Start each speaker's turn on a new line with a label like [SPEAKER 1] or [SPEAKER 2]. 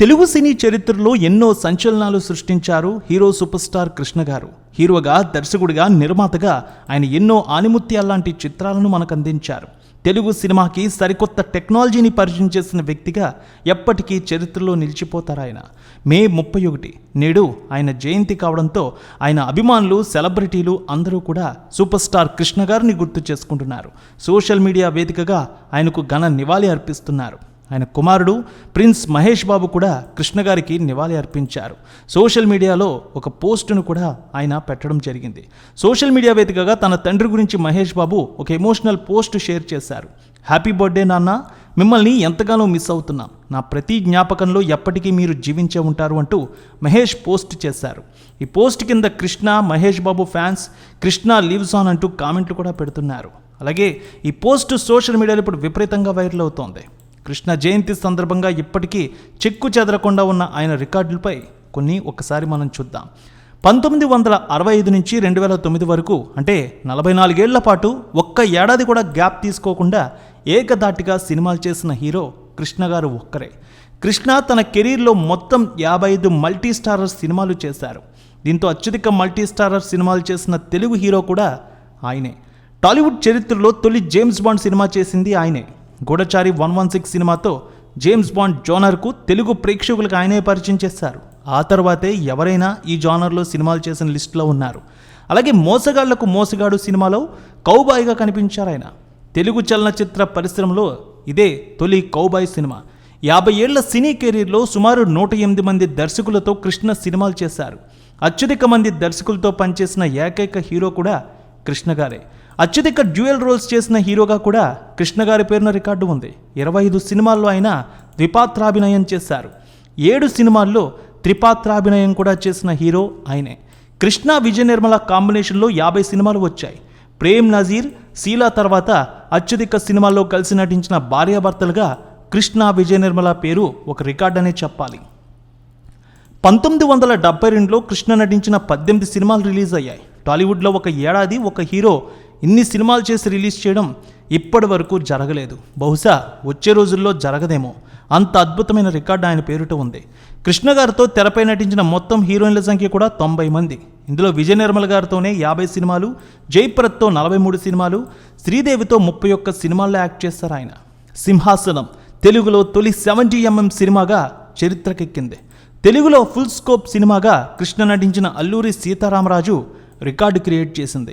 [SPEAKER 1] తెలుగు సినీ చరిత్రలో ఎన్నో సంచలనాలు సృష్టించారు హీరో సూపర్ స్టార్ కృష్ణ గారు. హీరోగా దర్శకుడిగా నిర్మాతగా ఆయన ఎన్నో ఆనిముత్యాల్లాంటి చిత్రాలను మనకు అందించారు తెలుగు సినిమాకి సరికొత్త టెక్నాలజీని పరిచయం చేసిన వ్యక్తిగా ఎప్పటికీ చరిత్రలో నిలిచిపోతారు ఆయన. మే ముప్పై ఒకటి నేడు ఆయన జయంతి కావడంతో ఆయన అభిమానులు సెలబ్రిటీలు అందరూ కూడా సూపర్ స్టార్ కృష్ణ గారిని గుర్తు చేసుకుంటున్నారు. సోషల్ మీడియా వేదికగా ఆయనకు ఘన నివాళి అర్పిస్తున్నారు. ఆయన కుమారుడు ప్రిన్స్ మహేష్ బాబు కూడా కృష్ణ గారికి నివాళి అర్పించారు. సోషల్ మీడియాలో ఒక పోస్టును కూడా ఆయన పెట్టడం జరిగింది. సోషల్ మీడియా వేదికగా తన తండ్రి గురించి మహేష్ బాబు ఒక ఎమోషనల్ పోస్ట్ షేర్ చేశారు. హ్యాపీ బర్త్డే నాన్న. మిమ్మల్ని ఎంతగానో మిస్ అవుతున్నాం. నా ప్రతి జ్ఞాపకంలో ఎప్పటికీ మీరు జీవించే ఉంటారు అంటూ మహేష్ పోస్ట్ చేశారు. ఈ పోస్ట్ కింద Krishna Mahesh Babu fans Krishna lives on అంటూ కామెంట్లు కూడా పెడుతున్నారు. అలాగే ఈ పోస్ట్ సోషల్ మీడియాలో ఇప్పుడు విపరీతంగా వైరల్ అవుతోంది. కృష్ణ జయంతి సందర్భంగా ఇప్పటికీ చెక్కు చెదరకుండా ఉన్న ఆయన రికార్డులపై కొన్ని ఒకసారి మనం చూద్దాం. పంతొమ్మిది వందల అరవై ఐదు నుంచి రెండు వేల తొమ్మిది వరకు అంటే నలభై నాలుగేళ్ళ పాటు ఒక్క ఏడాది కూడా గ్యాప్ తీసుకోకుండా ఏకదాటిగా సినిమాలు చేసిన హీరో కృష్ణ గారు ఒక్కరే. కృష్ణ తన కెరీర్లో మొత్తం యాభై ఐదు మల్టీ స్టారర్ సినిమాలు చేశారు. దీంతో అత్యధిక మల్టీ స్టారర్ సినిమాలు చేసిన తెలుగు హీరో కూడా ఆయనే. టాలీవుడ్ చరిత్రలో తొలి జేమ్స్ బాండ్ సినిమా చేసింది ఆయనే. గూఢచారి వన్ వన్ సిక్స్ సినిమాతో జేమ్స్ బాండ్ జోనర్కు తెలుగు ప్రేక్షకులకు ఆయనే పరిచయం చేశారు. ఆ తర్వాతే ఎవరైనా ఈ జానర్లో సినిమాలు చేసిన లిస్టులో ఉన్నారు. అలాగే మోసగాళ్ళకు మోసగాడు సినిమాలో కౌబాయిగా కనిపించారు ఆయన. తెలుగు చలనచిత్ర పరిశ్రమలో ఇదే తొలి కౌబాయ్ సినిమా. యాభై ఏళ్ళ సినీ కెరీర్లో సుమారు నూట ఎనిమిది మంది దర్శకులతో కృష్ణ సినిమాలు చేశారు. అత్యధిక మంది దర్శకులతో పనిచేసిన ఏకైక హీరో కూడా కృష్ణ గారే. అత్యధిక డ్యూయల్ రోల్స్ చేసిన హీరోగా కూడా కృష్ణ గారి పేరున రికార్డు ఉంది. ఇరవై ఐదు సినిమాల్లో ఆయన ద్విపాత్రాభినయం చేశారు. ఏడు సినిమాల్లో త్రిపాత్రాభినయం కూడా చేసిన హీరో ఆయనే. కృష్ణ విజయ నిర్మల కాంబినేషన్లో యాభై సినిమాలు వచ్చాయి. ప్రేమ్ నజీర్ శీలా తర్వాత అత్యధిక సినిమాల్లో కలిసి నటించిన భార్యాభర్తలుగా కృష్ణ విజయ నిర్మల పేరు ఒక రికార్డ్ అనే చెప్పాలి. పంతొమ్మిది వందల డెబ్బై రెండులో కృష్ణ నటించిన పద్దెనిమిది సినిమాలు రిలీజ్ అయ్యాయి. టాలీవుడ్లో ఒక ఏడాది ఒక హీరో ఇన్ని సినిమాలు చేసి రిలీజ్ చేయడం ఇప్పటి వరకు జరగలేదు. బహుశా వచ్చే రోజుల్లో జరగదేమో. అంత అద్భుతమైన రికార్డు ఆయన పేరుట ఉంది. కృష్ణ గారితో తెరపై నటించిన మొత్తం హీరోయిన్ల సంఖ్య కూడా తొంభై మంది. ఇందులో విజయ నిర్మల్ గారితోనే యాభై సినిమాలు జయప్రత్తో నలభై మూడు సినిమాలు శ్రీదేవితో ముప్పై ఒక్క సినిమాల్లో యాక్ట్ చేస్తారు ఆయన. సింహాసనం తెలుగులో తొలి సెవెంటీ ఎంఎం సినిమాగా చరిత్రకెక్కింది. తెలుగులో ఫుల్ స్కోప్ సినిమాగా కృష్ణ నటించిన అల్లూరి సీతారామరాజు రికార్డు క్రియేట్ చేసింది.